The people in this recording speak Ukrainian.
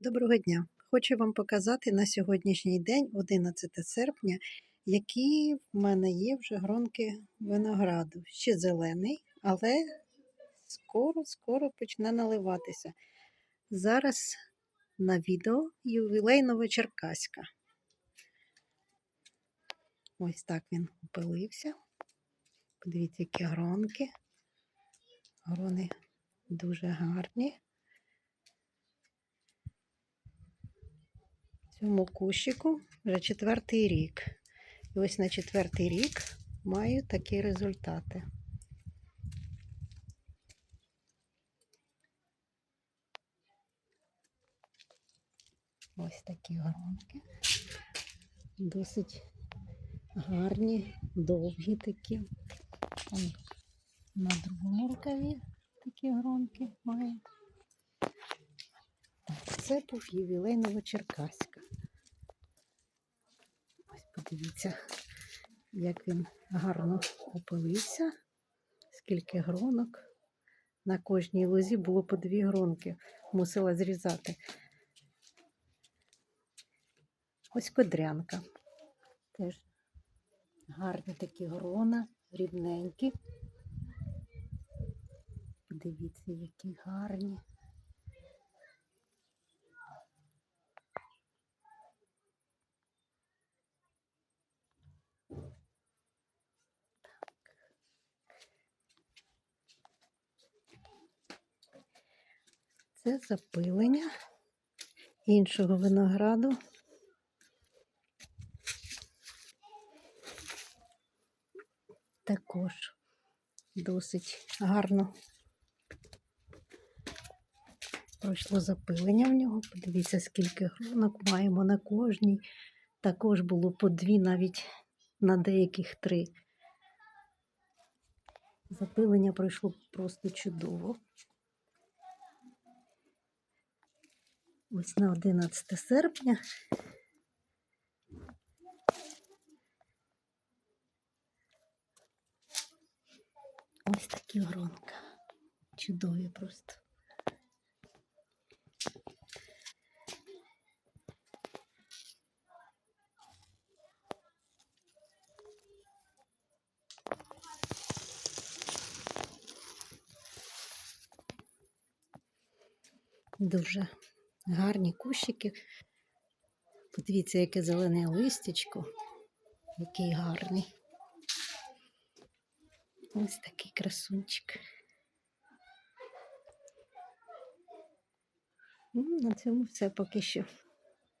Доброго дня! Хочу вам показати на сьогоднішній день, 11 серпня, які в мене є вже гронки винограду. Ще зелений, але скоро-скоро почне наливатися. Зараз на відео ювілейного Черкаська. Ось так він опилився. Подивіться, які гронки. Грони дуже гарні. Цьому кущику вже четвертий рік. І ось на четвертий рік маю такі результати. Ось такі гронки. Досить гарні, довгі такі. Он на другому рукаві такі гронки маю. Це був ювілейного Черкаська. Ось подивіться, як він гарно опилився, скільки гронок. На кожній лозі було по дві гронки, мусила зрізати. Ось кодрянка. Теж гарні такі грона, рівненькі. Подивіться, які гарні. Це запилення іншого винограду. Також досить гарно пройшло запилення в нього. Подивіться, скільки гронок маємо на кожній. Також було по дві, навіть на деяких три. Запилення пройшло просто чудово. Ось на 11 серпня. Ось такі гронка. Чудові просто. Дуже гарні кущики. Подивіться, яке зелене листячко, який гарний. Ось такий красунчик. Ну, на цьому все поки що.